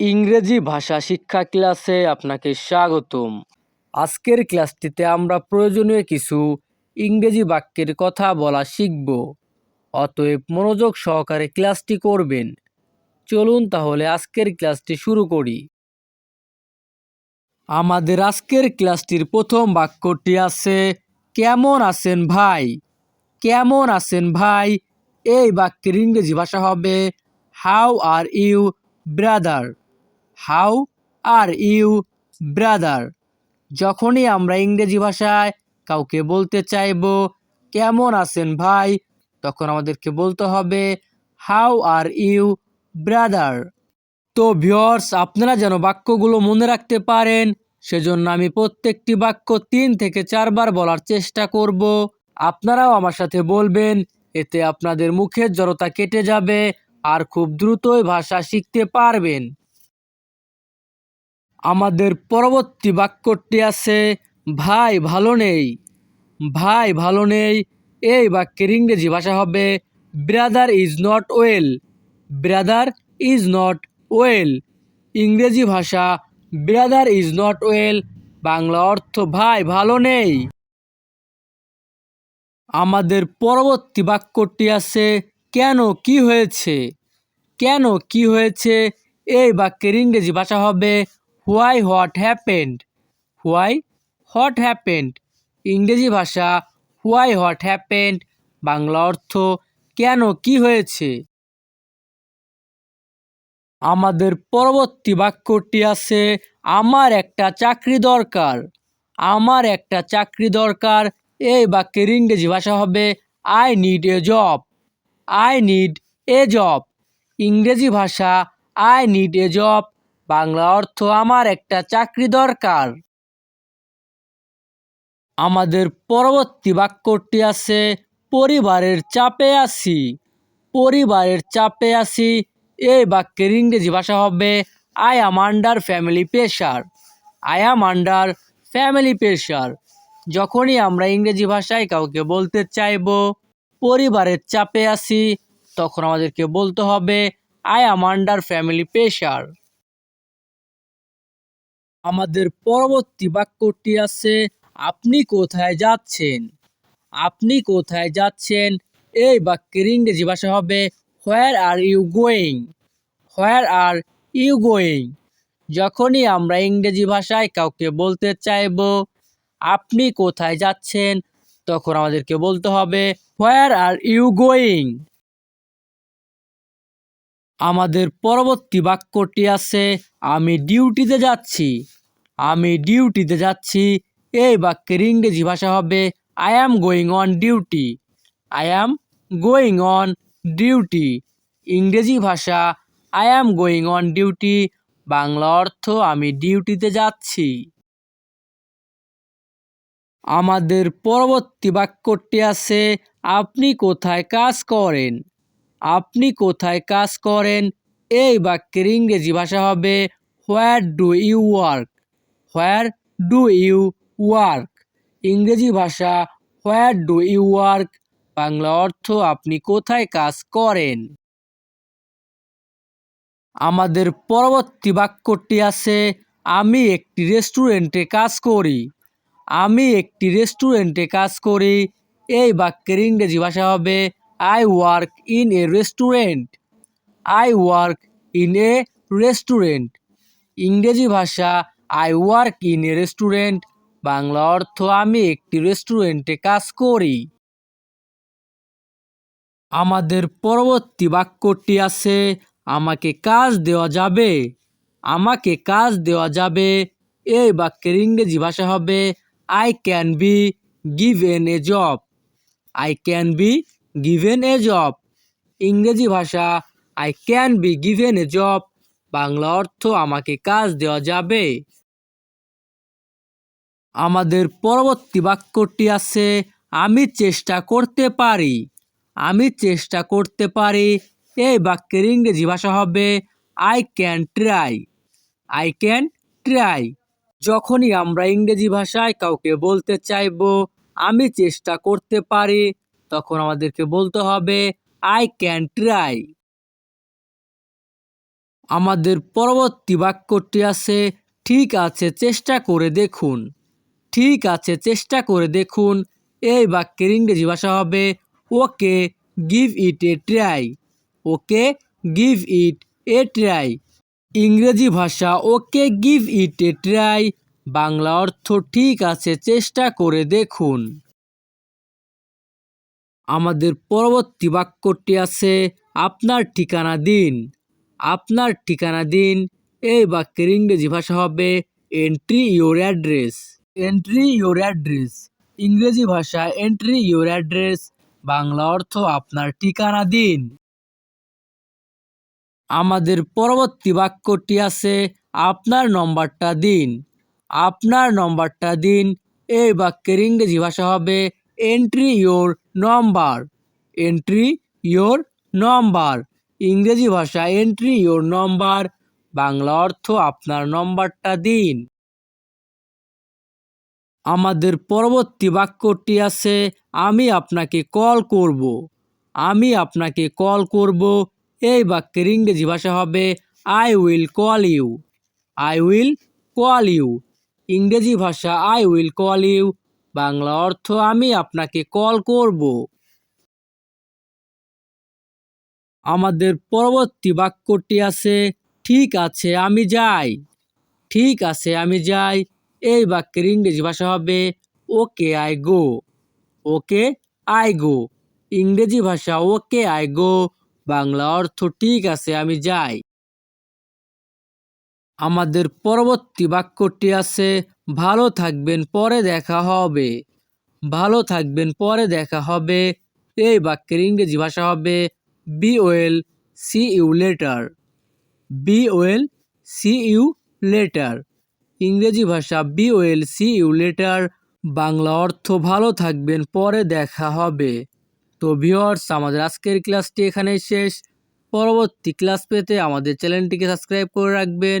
ইংরেজি ভাষা শিক্ষা ক্লাসে আপনাকে স্বাগতম। আজকের ক্লাসটিতে আমরা প্রয়োজনীয় কিছু ইংরেজি বাক্যের কথা বলা শিখব। অতএব মনোযোগ সহকারে ক্লাসটি করবেন। চলুন তাহলে আজকের ক্লাসটি শুরু করি। আমাদের আজকের ক্লাসটির প্রথম বাক্যটি আছে, কেমন আছেন ভাই? কেমন আছেন ভাই? এই বাক্যের ইংরেজি ভাষা হবে, how are you, brother? How are you, brother. যখনই আমরা ইংরেজি ভাষায় কাউকে বলতে চাইব, কেমন আছেন ভাই? তখন আমাদেরকে বলতে হবে, হাউ আর ইউ, ব্রাদার। তো ভিওর্স আপনারা যেন বাক্যগুলো মনে রাখতে পারেন, সেজন্য আমি প্রত্যেকটি বাক্য তিন থেকে চারবার বলার চেষ্টা করব। আপনারাও আমার সাথে বলবেন, এতে আপনাদের মুখের জড়তা কেটে যাবে আর খুব দ্রুতই ভাষা শিখতে পারবেন। আমাদের পরবর্তী বাক্যটি আছে, ভাই ভালো নেই। ভাই ভালো নেই এই বাক্যের ইংরেজি ভাষা হবে, brother is not well. Brother is not well. ইংরেজি ভাষা, brother is not well. Bangla অর্থ, ভাই ভালো নেই। আমাদের পরবর্তী বাক্যটি আছে, কেন কি হয়েছে? কেন কি হয়েছে? এই বাক্যের ইংরেজি ভাষা হবে why what happened? Why what happened? ইংরেজি ভাষা হোয়াই হোয়াট হ্যাপেন্ড? বাংলা অর্থ কেন কি হয়েছে? আমাদের পরবর্তী বাক্যটি আছে, আমার একটা চাকরি দরকার। আমার একটা চাকরি দরকার। এই বাক্যের ইংরেজি ভাষা হবে I need a job I need a job ইংরেজি ভাষা I need a job Bangla অর্থ আমার একটা চাকরি দরকার। আমাদের পরবর্তী বাক্যটি আছে, পরিবারের চাপে আছি। পরিবারের চাপে আছি, এই বাক্যের ইংরেজি ভাষা হবে I am under family pressure I am under family pressure যখনই আমরা ইংরেজি ভাষায় কাউকে বলতে চাইব, পরিবারের চাপে আছি, তখন আমাদেরকে বলতে হবে I am under family pressure আমাদের পরবর্তী বাক্যটি আছে, আপনি কোথায় যাচ্ছেন? আপনি কোথায় যাচ্ছেন? এই বাক্যের ইংরেজি ভাষা হবে where are you going where are you going যখনই আমরা ইংরেজি ভাষায় কাউকে বলতে চাইব, আপনি কোথায় যাচ্ছেন? তখন আমাদেরকে বলতে হবে হোয়ার আর ইউ গোয়িং আমাদের পরবর্তী বাক্যটি আছে, আমি ডিউটিতে যাচ্ছি। আমি ডিউটিতে যাচ্ছি, এই বাক্যের ইংরেজি ভাষা হবে I am going on duty I am going on duty ইংরেজি ভাষা I am going on duty Bangla অর্থ, আমি ডিউটিতে যাচ্ছি। আমাদের পরবর্তী বাক্যটি আছে, আপনি কোথায় কাজ করেন? আপনি কোথায় কাজ করেন? এই বাক্যের ইংরেজি ভাষা হবে where do you work where do you work ইংরেজি ভাষা where do you work Bangla অর্থ, আপনি কোথায় কাজ করেন? আমাদের পরবর্তী বাক্যটি আছে, আমি একটি রেস্টুরেন্টে কাজ করি। আমি একটি রেস্টুরেন্টে কাজ করি, এই বাক্যের ইংরেজি ভাষা হবে I work in a restaurant I work in a restaurant ইংরেজি ভাষা I work in a restaurant Bangla অর্থ আমি একটি রেস্টুরেন্টে কাজ করি। আমাদের পরবর্তী বাক্যটি আছে, আমাকে কাজ দেওয়া যাবে। আমাকে কাজ দেওয়া যাবে। এই বাক্যের ইংরেজি ভাষা হবে I can be given a job I can be given a job ইংরেজি ভাষা I can be given a job Bangla অর্থ, আমাকে কাজ দেওয়া যাবে। আমাদের পরবর্তী বাক্যটি আছে, আমি চেষ্টা করতে পারি। আমি চেষ্টা করতে পারি। এই বাক্যের ইংরেজি ভাষা হবে I can try I can try যখনই আমরা ইংরেজি ভাষায় কাউকে বলতে চাইব, আমি চেষ্টা করতে পারি। তখন আমাদেরকে বলতে হবে আই ক্যান ট্রাই আমাদের পরবর্তী বাক্যটি আছে, ঠিক আছে, চেষ্টা করে দেখুন। ঠিক আছে, চেষ্টা করে দেখুন। এই বাক্যের ইংরেজি ভাষা হবে, okay give it a try okay give it a try ইংরেজি ভাষা, okay give it a try Bangla অর্থ, ঠিক আছে, চেষ্টা করে দেখুন। আমাদের পরবর্তী বাক্যটি আছে, আপনার ঠিকানা দিন। আপনার ঠিকানা দিন। এই বাক্যের ইংরেজি ভাষা হবে entry your address entry your address ইংরেজি ভাষা এন্ট্রি ইউর অ্যাড্রেস বাংলা অর্থ, আপনার ঠিকানা দিন। আমাদের পরবর্তী বাক্যটি আছে, আপনার নম্বরটা দিন। আপনার নম্বরটা দিন। এই বাক্যের ইংরেজি ভাষা হবে entry your number entry your number ইংরেজি ভাষা এন্ট্রি ইয়োর নম্বর বাংলা অর্থ আপনার নম্বরটা দিন। আমাদের পরবর্তী বাক্যটি আছে, আমি আপনাকে কল করব। আমি আপনাকে কল করব। এই বাক্যের ইংরেজি ভাষা হবে I will call you I will call you ইংরেজি ভাষা I will call you Bangla অর্থ আমি আপনাকে কল করব। আমাদের পরবর্তী বাক্যটি আছে, ঠিক আছে, আমি যাই। ঠিক আছে, আমি যাই। এই বাক্যের ইংরেজি ভাষা হবে, ওকে, I go. Okay, I go. ইংরেজি ভাষা, ওকে, আই গো। বাংলা অর্থ, ঠিক আছে, আমি যাই। আমাদের পরবর্তী বাক্যটি আছে ভালো থাকবেন, পরে দেখা হবে। ভালো থাকবেন, পরে দেখা হবে। এই বাক্যের ইংরেজি ভাষা হবে be well see you later be well see you later ইংরেজি ভাষা be well see you later Bangla অর্থ ভালো থাকবেন, পরে দেখা হবে। তো ভিওর্স আমাদের আজকের ক্লাসটি এখানেই শেষ। পরবর্তী ক্লাস পেতে আমাদের চ্যানেলটিকে সাবস্ক্রাইব করে রাখবেন।